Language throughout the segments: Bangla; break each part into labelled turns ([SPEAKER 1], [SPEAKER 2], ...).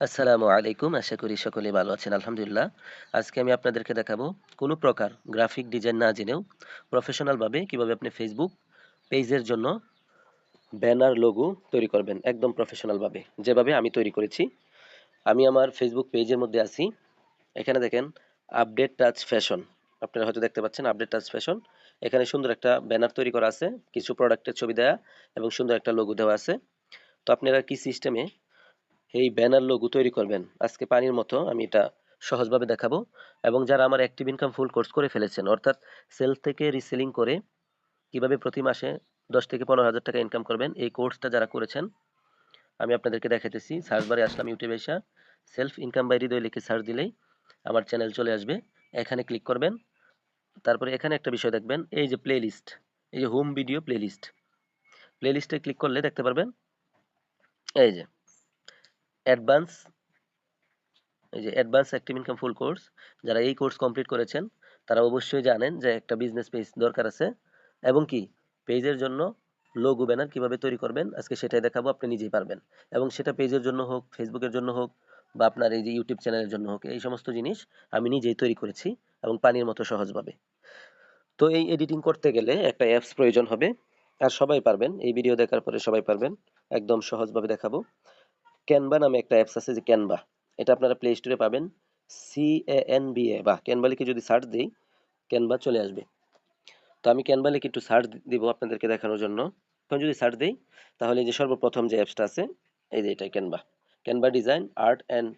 [SPEAKER 1] আসসালামু আলাইকুম। আশা করি সকলেই ভালো আছেন। আলহামদুলিল্লাহ। আজকে আমি আপনাদেরকে দেখাবো কোনো প্রকার গ্রাফিক ডিজাইন না জেনেও প্রফেশনালভাবে কীভাবে আপনি ফেসবুক পেজের জন্য ব্যানার লোগো তৈরি করবেন, একদম প্রফেশনালভাবে যেভাবে আমি তৈরি করেছি। আমি আমার ফেসবুক পেজের মধ্যে আছি। এখানে দেখেন আপডেট টাচ ফ্যাশন। আপনারা হয়তো দেখতে পাচ্ছেন আপডেট টাচ ফ্যাশন। এখানে সুন্দর একটা ব্যানার তৈরি করা আছে। কিছু প্রোডাক্টের ছবি দেয়া এবং সুন্দর একটা লোগো দেওয়া আছে। তো আপনারা কি সিস্টেমে এই ব্যানার লোগো তৈরি করবেন। আজকে পানির মতো আমি এটা সহজভাবে দেখাবো। এবং যারা আমার অ্যাক্টিভ ইনকাম ফুল কোর্স করে ফেলেছেন, অর্থাৎ সেল থেকে রিসেলিং করে কীভাবে প্রতি মাসে দশ থেকে পনেরো হাজার টাকা ইনকাম করবেন, এই কোর্সটা যারা করেছেন, আমি আপনাদেরকে দেখাতেছি সার্চ বারে আসলাম ইউটিউবে এসে সেলফ ইনকাম বাই হৃদয় লিখে সার্চ দিলেই আমার চ্যানেল চলে আসবে। এখানে ক্লিক করবেন, তারপরে এখানে একটা বিষয় দেখবেন, এই যে প্লে লিস্ট এই যে হোম ভিডিও প্লে লিস্ট প্লে লিস্টে ক্লিক করলে দেখতে পারবেন, এই যে অ্যাডভান্স, এই যে advance active income full course, যারা এই কোর্স কমপ্লিট করেছেন, তারা অবশ্যই জানেন যে একটা বিজনেস পেজ দরকার আছে এবং কি পেজের জন্য লোগো ব্যানার কীভাবে তৈরি করবেন, আজকে সেটাই দেখাবো, আপনি নিজেই পারবেন। এবং সেটা পেজের জন্য হোক ফেসবুকের জন্য হোক, বা আপনার এই যে ইউটিউব চ্যানেলের জন্য হোক, এই সমস্ত জিনিস আমি নিজেই তৈরি করেছি এবং পানির মতো সহজভাবে। তো এই এডিটিং করতে গেলে একটা অ্যাপস প্রয়োজন হবে, আর সবাই পারবেন, এই ভিডিও দেখার পরে সবাই পারবেন, একদম সহজভাবে দেখাবো। ক্যানভা নামে একটা অ্যাপস আছে যে ক্যানভা এটা আপনারা প্লে স্টোরে পাবেন। C A N B A বা ক্যানভা লিখে যদি সার্চ দিই ক্যানভা চলে আসবে। তো আমি ক্যানভা লিখে একটু সার্চ দিব আপনাদেরকে দেখানোর জন্য। এখন যদি সার্চ দিই, তাহলে যে সর্বপ্রথম যে অ্যাপসটা আছে, এই যে এটা Canva Canva design art and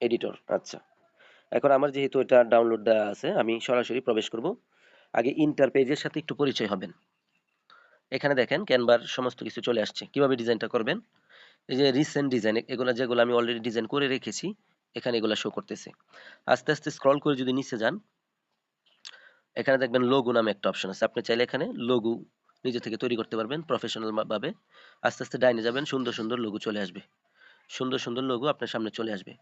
[SPEAKER 1] editor আচ্ছা। এখন আমার যেহেতু এটা ডাউনলোড দেওয়া আছে, আমি সরাসরি প্রবেশ করব। আগে ইন্টার পেজের সাথে একটু পরিচয় হবেন। এখানে দেখেন ক্যানভার সমস্ত কিছু চলে আসছে। কীভাবে ডিজাইনটা করবেন? এই যে রিসেন্ট ডিজাইন এগুলো যেগুলো আমি অলরেডি ডিজাইন করে রেখেছি, এখানে এগুলো শো করতেছে। আস্তে আস্তে স্ক্রল করে যদি নিচে যান, এখানে দেখবেন লোগো নামে একটা অপশন আছে। আপনি চাইলে এখানে লোগো নিজে থেকে তৈরি করতে পারবেন প্রফেশনাল ভাবে। আস্তে আস্তে ডাইনে যাবেন, সুন্দর সুন্দর লোগো চলে আসবে। সুন্দর সুন্দর লোগো আপনার সামনে চলে আসবে।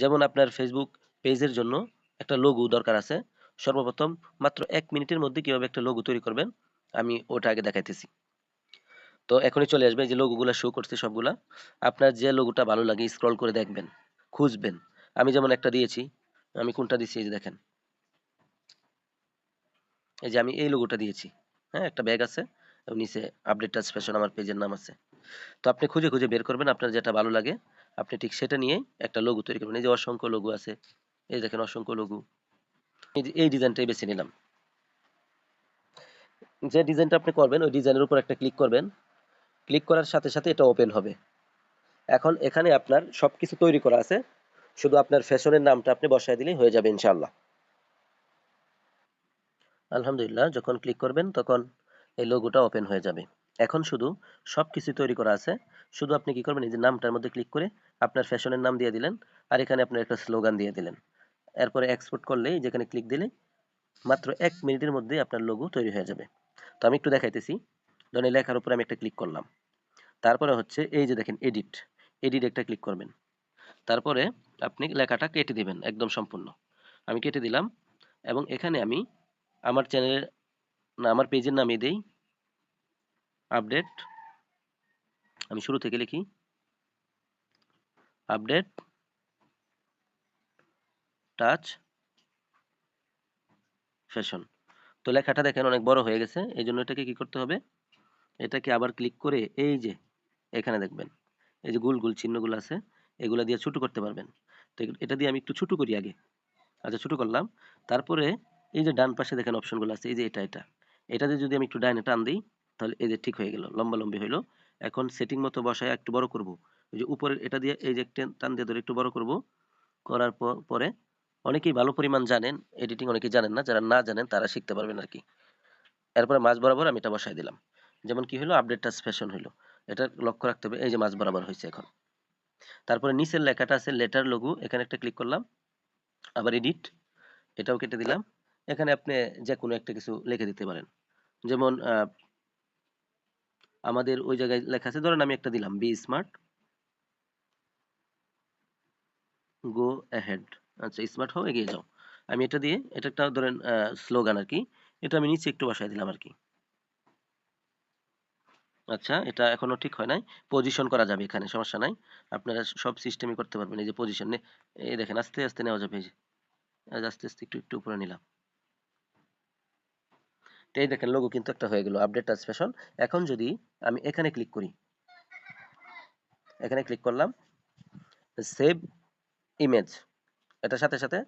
[SPEAKER 1] যেমন আপনার ফেসবুক পেজের জন্য একটা লোগো দরকার আছে। সর্বপ্রথম মাত্র এক মিনিটের মধ্যে কীভাবে একটা লোগো তৈরি করবেন, আমি ওটা আগে দেখাইতেছি। তো এখনই চলে আসবে যে লোগোগুলো শো করছে সবগুলা। আপনার যে লোগোটা ভালো লাগে স্ক্রল করে দেখবেন, খুঁজবেন। আমি যেমন একটা দিয়েছি, আমি কোনটা দিয়েছি, এই যে দেখেন। এই যে আমি এই লোগোটা দিয়েছি হ্যাঁ একটা ব্যাগ আছে নিচে আপডেট টাচ ফ্যাশন আমার পেজের নাম আছে। তো আপনি খুঁজে খুঁজে বের করবেন, আপনার যেটা ভালো লাগে, আপনি ঠিক সেটা নিয়ে একটা লোগো তৈরি করবেন। এই যে অসংখ্য লোগো আছে, এই দেখেন অসংখ্য লোগো এই ডিজাইনটাই বেছে নিলাম। যে ডিজাইনটা আপনি করবেন, ওই ডিজাইনের উপর একটা ক্লিক করবেন ক্লিক করার সাথে সাথে এটা ওপেন হবে। এখন এখানে আপনার সবকিছু তৈরি করা আছে। শুধু আপনার ফ্যাশনের নামটা আপনি বসায় দিলেই হয়ে যাবে ইনশাল্লাহ আলহামদুলিল্লাহ, যখন ক্লিক করবেন তখন এই লোগোটা ওপেন হয়ে যাবে। এখন শুধু সবকিছু তৈরি করা আছে। শুধু আপনি কি করবেন, এই যে নামটার মধ্যে ক্লিক করে আপনার ফ্যাশনের নাম দিয়ে দিলেন আর এখানে আপনার একটা স্লোগান দিয়ে দিলেন। এরপরে এক্সপোর্ট করলেই যেখানে ক্লিক দিলে মাত্র এক মিনিটের মধ্যে আপনার লোগো তৈরি হয়ে যাবে। তো আমি একটু দেখাইতেছি। ধরেন এই লেখার উপরে আমি একটা ক্লিক করলাম। তারপরে হচ্ছে এই যে দেখেন এডিট এডিট একটা ক্লিক করবেন। তারপরে আপনি লেখাটা কেটে দিবেন একদম সম্পূর্ণ। আমি কেটে দিলাম এবং এখানে আমি আমার চ্যানেলের না, আমার পেজের নামে দেই। আপডেট আমি শুরু থেকে লিখি। আপডেট টাচ ফ্যাশন তো লেখাটা দেখেন অনেক বড় হয়ে গেছে এই জন্য এটাকে কি করতে হবে? এটাকে আবার ক্লিক করে এই যে, এখানে দেখবেন, এই যে গুল গুল চিহ্নগুলো আছে, এগুলো দিয়ে ছোট করতে পারবেন। তো এটা দিয়ে আমি একটু ছোট করি আগে। আচ্ছা ছোট করলাম। তারপরে এই যে ডান পাশে দেখেন অপশনগুলো আছে, এই যে এটা এটা। এটাতে যদি আমি একটু ডাইনে টান দিই, তাহলে এই যে ঠিক হয়ে গেল লম্বা লম্বি হইল। এখন সেটিং মতো বসায় একটু বড় করব। ওই যে উপরে এটা দিয়ে এই যে টান দিয়ে ধরে একটু বড় করব। করার পরে অনেকেই ভালো পরিমাণ জানেন এডিটিং অনেকেই জানেন না, যারা না জানেন তারা শিখতে পারবেন আর কি এরপরে মাঝ বরাবর আমি এটা বসাই দিলাম। যেমন কি হলো? আপডেট টাচ ফ্যাশন হলো। এটা লক্ষ্য রাখতে হবে, এই যে মাঝ বরাবর হয়েছে এখন। তারপরে নিচের লেখাটা আছে লেটার লঘু এখানে একটা ক্লিক করলাম, আবার এডিট এটাও কেটে দিলাম। এখানে আপনি যে কোনো একটা কিছু লিখে দিতে পারেন। যেমন আমাদের ওই জায়গায় লেখা আছে, ধরেন আমি একটা দিলাম বি স্মার্ট গো অ্যাহেড আচ্ছা স্মার্ট হও, এগিয়ে যাও। আমি এটা দিয়ে এটা একটা ধরেন স্লোগান আর কি, এটা আমি নিচে একটু বসায় দিলাম আর কি। আচ্ছা এটা এখনও ঠিক হয় নাই। পজিশন করা যাবে এখানে, সমস্যা নাই। আপনারা সব সিস্টেমই করতে পারবেন, এই যে পজিশন এই দেখেন, আস্তে আস্তে নেওয়া যাবে আস্তে আস্তে একটু একটু উপরে নিলাম। এই দেখেন লোগো কিন্তু একটা হয়ে গেল আপডেট ফ্যাশন এখন যদি আমি এখানে ক্লিক করি, এখানে ক্লিক করলাম সেভ ইমেজ এটার সাথে সাথে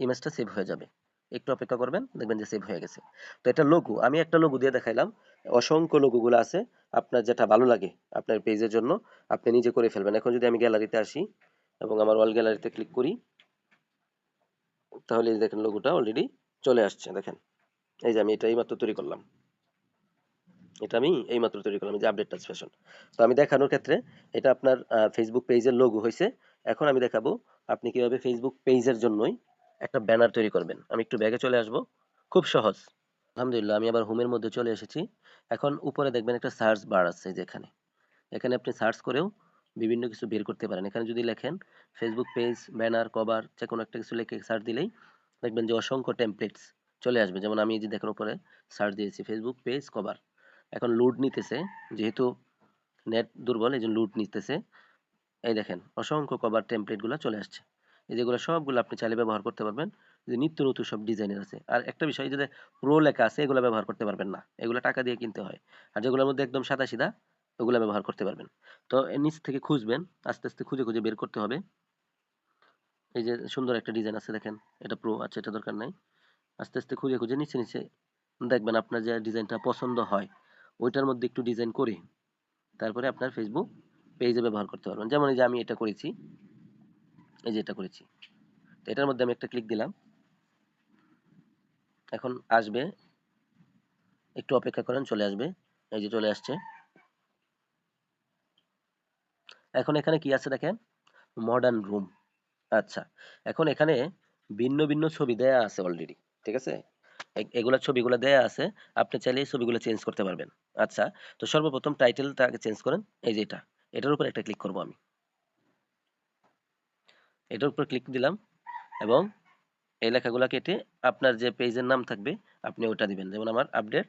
[SPEAKER 1] ইমেজটা সেভ হয়ে যাবে। একটু অপেক্ষা করবেন, দেখবেন যে সেভ হয়ে গেছে। তো এটা লোগো আমি একটা লোগো দিয়ে দেখাইলাম, অসংখ্য লোগোগুলো আছে। আপনার যেটা ভালো লাগে আপনার পেজের জন্য, আপনি নিজে করে ফেলবেন। এখন যদি আমি গ্যালারিতে আসি এবং আমার ওয়াল গ্যালারিতে ক্লিক করি, তাহলে দেখেন লোগোটা অলরেডি চলে আসছে, দেখেন। এই যে আমি এটা এইমাত্র তৈরি করলাম। এটা আমি এইমাত্র তৈরি করলাম যে আপডেট টাচ ফ্যাশন তো আমি দেখানোর ক্ষেত্রে এটা আপনার ফেসবুক পেজের লোগো হয়েছে। এখন আমি দেখাবো আপনি কীভাবে ফেসবুক পেজের জন্যই একটা ব্যানার তৈরি করবেন। আমি একটু ব্যাগে চলে আসব। খুব সহজ। আলহামদুলিল্লাহ, আমি আবার হোমের মধ্যে চলে এসেছি। এখন উপরে দেখবেন একটা সার্চ বার আছে যেখানে। এখানে আপনি সার্চ করেও বিভিন্ন কিছু বের করতে পারেন। এখানে যদি লেখেন ফেসবুক পেজ ব্যানার কভার যে কোনো একটা কিছু লেখে সার্চ দিলেই দেখবেন যে অসংখ্য টেমপ্লেটস চলে আসবে। যেমন আমি এই যে দেখেন উপরে সার্চ দিয়েছি ফেসবুক পেজ কভার এখন লুড নিতেছে, যেহেতু নেট দুর্বল, এই জন্য লুড নিতেছে। এই দেখেন, অসংখ্য কভার টেমপ্লেটগুলো চলে আসছে। এই যেগুলো সবগুলো আপনি চাইলে ব্যবহার করতে পারবেন। যে নিত্য নতুন সব ডিজাইনের আছে। আর একটা বিষয় যদি প্রো লেখা আছে, এগুলো ব্যবহার করতে পারবেন না। এগুলো টাকা দিয়ে কিনতে হয়। আর যেগুলোর মধ্যে একদম সাদা সিধা, ওগুলো ব্যবহার করতে পারবেন। তো এর নিচ থেকে খুঁজবেন, আস্তে আস্তে খুঁজে খুঁজে বের করতে হবে। এই যে সুন্দর একটা ডিজাইন আছে দেখেন, এটা প্রো আছে এটা দরকার নাই। আস্তে আস্তে খুঁজে খুঁজে নিচে নিচে দেখবেন আপনার যে ডিজাইনটা পছন্দ হয়, ওইটার মধ্যে একটু ডিজাইন করে তারপরে আপনার ফেসবুক পেজে ব্যবহার করতে পারবেন। যেমন এই যে আমি এটা করেছি এই যে এটা করেছি। তো এটার মধ্যে আমি একটা ক্লিক দিলাম। এখন আসবে। একটু অপেক্ষা করেন, চলে আসবে। এই যে চলে আসছে। এখন এখানে কি আছে দেখেন? মডার্ন রুম আচ্ছা। এখন এখানে ভিন্ন ভিন্ন ছবি দেয়া আছে অলরেডি ঠিক আছে? এগুলা ছবিগুলো দেয়া আছে। আপনি চাইলে এই ছবিগুলো চেঞ্জ করতে পারবেন। আচ্ছা। তো সর্বপ্রথম টাইটেলটা আগে চেঞ্জ করেন। এই যে এটা। এটার উপর একটা ক্লিক করব আমি। এটার উপর ক্লিক দিলাম এবং এই লেখাগুলো কেটে আপনার যে পেজের নাম থাকবে, আপনি ওটা দিবেন। যেমন আমার আপডেট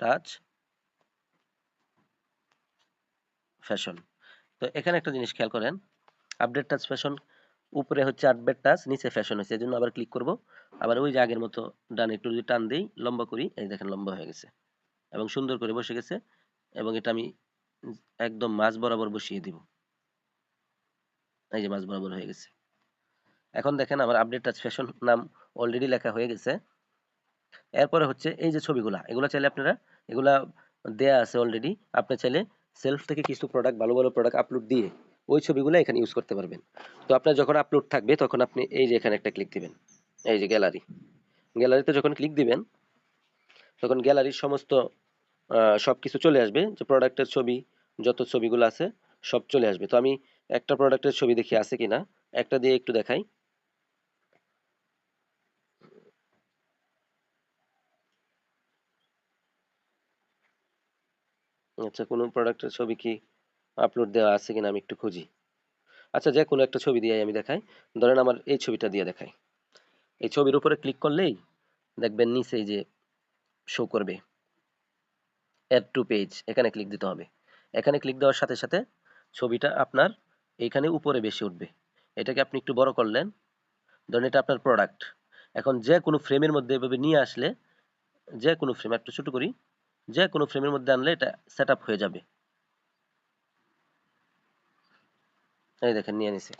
[SPEAKER 1] টাচ ফ্যাশন তো এখানে একটা জিনিস খেয়াল করেন আপডেট টাচ ফ্যাশন উপরে হচ্ছে আপডেট টাচ নিচে ফ্যাশন হয়েছে এই জন্য আবার ক্লিক করব। আবার ওই যে আগের মতো ডান একটু যদি টান দিই, লম্বা করি, এই দেখেন লম্বা হয়ে গেছে। এবং সুন্দর করে বসে গেছে, এবং এটা আমি একদম মাঝ বরাবর বসিয়ে দিব। এই যে মাঝ বরাবর হয়ে গেছে। এখন দেখেন আমার আপডেট টাচ ফ্যাশন নাম অলরেডি লেখা হয়ে গেছে। এরপরে হচ্ছে এই যে ছবিগুলা, এগুলো চাইলে আপনারা, এগুলা দেয়া আছে অলরেডি আপনি চাইলে সেলফ থেকে কিছু প্রোডাক্ট ভালো ভালো প্রোডাক্ট আপলোড দিয়ে ওই ছবিগুলো এখানে ইউজ করতে পারবেন। তো আপনার যখন আপলোড থাকবে, তখন আপনি এই যে এখানে একটা ক্লিক দিবেন। এই যে গ্যালারি গ্যালারিতে যখন ক্লিক দিবেন, তখন গ্যালারির সমস্ত সব কিছু চলে আসবে। যে প্রোডাক্টের ছবি, যত ছবিগুলো আছে, সব চলে আসবে। তো আমি একটা প্রোডাক্টের ছবি দেখি, আছে কিনা? একটা দিয়ে একটু দেখাই। আচ্ছা কোনো প্রোডাক্টের ছবি কি আপলোড দেওয়া আছে কিনা আমি একটু খুঁজি। আচ্ছা যে কোনো একটা ছবি দিয়ে আমি দেখাই। ধরেন আমার এই ছবিটা দিয়ে দেখাই। এই ছবির উপরে ক্লিক করলেই দেখবেন নিচে যে শো করবে। অ্যাড টু পেজ এখানে ক্লিক দিতে হবে। এখানে ক্লিক দেওয়ার সাথে সাথে ছবিটা আপনার এইখানে উপরে বেশি উঠবে। এটাকে আপনি একটু বড় করলেন। ধরেন এটা আপনার প্রোডাক্ট এখন যে কোনো ফ্রেমের মধ্যে এভাবে নিয়ে আসলে, যে কোনো ফ্রেম একটু ছোট করি, যে কোনো ফ্রেমের মধ্যে আনলে এটা সেট হয়ে যাবে। এই দেখেন, নিয়ে নিছে।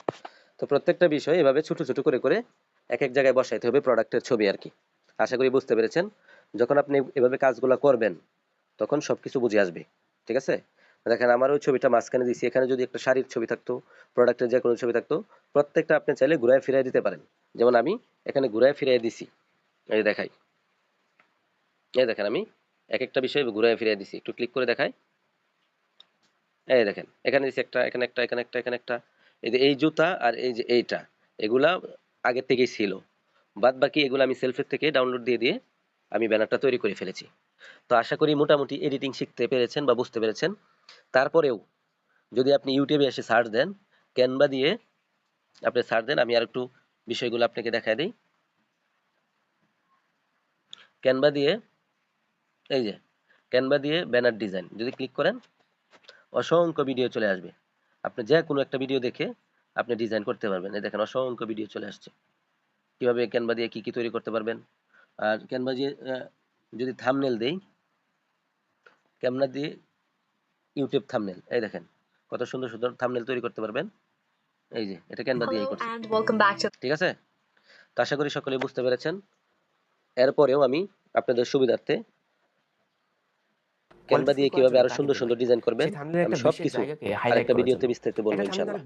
[SPEAKER 1] তো প্রত্যেকটা বিষয় এভাবে ছোট ছোট করে করে এক এক জায়গায় বসাইতে হবে প্রোডাক্টের ছবি আর কি। আশা করি বুঝতে পেরেছেন। যখন আপনি এভাবে কাজগুলো করবেন, তখন সবকিছু বুঝে আসবে। ঠিক আছে? দেখেন, আমার ওই ছবিটা মাঝখানে দিছি এখানে যদি একটা শাড়ির ছবি থাকতো প্রোডাক্টের যে কোনো ছবি থাকতো, প্রত্যেকটা আপনি চাইলে ঘুরায় ফিরাই দিতে পারেন। যেমন আমি এখানে ঘুরায় ফিরাই দিছি। এই দেখাই। এই দেখেন, আমি এক একটা বিষয় ঘুরায় ফিরাই দিছি। একটু ক্লিক করে দেখাই। এই দেখেন, এখানে দিছি একটা, এখানে একটা এখানে একটা এখানে একটা। এই যে এই জুতা আর এই যে এইটা, এগুলা আগের থেকেই ছিল। বাদ বাকি এগুলো আমি সেলফের থেকে ডাউনলোড দিয়ে দিয়ে আমি ব্যানারটা তৈরি করে ফেলেছি। তো আশা করি মোটামুটি এডিটিং শিখতে পেরেছেন বা বুঝতে পেরেছেন। তারপরেও যদি আপনি ইউটিউবে এসে সার্চ দেন ক্যানভা দিয়ে আপনি সার্চ দেন, আমি আর একটু বিষয়গুলো আপনাকে দেখা দিই। ক্যানভা দিয়ে, এই যে ক্যানভা দিয়ে ব্যানার ডিজাইন যদি ক্লিক করেন, অসংখ্য ভিডিও চলে আসবে। আপনি যে কোনো একটা ভিডিও দেখে আপনি ডিজাইন করতে পারবেন। এই দেখেন অসংখ্য ভিডিও চলে আসছে। কীভাবে ক্যানভা দিয়ে কি কি তৈরি করতে পারবেন? আর ক্যানভা দিয়ে যদি থামনেল দেই ক্যানভা দিয়ে ইউটিউব থামনেল এই দেখেন কত সুন্দর সুন্দর থামনেল তৈরি করতে পারবেন। এই যে এটা ক্যানভা
[SPEAKER 2] দিয়ে
[SPEAKER 1] করছি। ঠিক আছে? তো আশা করি সকলে বুঝতে পেরেছেন। এরপরেও আমি আপনাদের সুবিধার্থে ক্যানভা দিয়ে কীভাবে
[SPEAKER 3] আরও
[SPEAKER 1] সুন্দর সুন্দর ডিজাইন করবেন
[SPEAKER 3] সবকিছু
[SPEAKER 1] আমি
[SPEAKER 3] একটা
[SPEAKER 1] সবকিছু আরেকটা ভিডিওতে বিস্তারিত বলব ইনশাআল্লাহ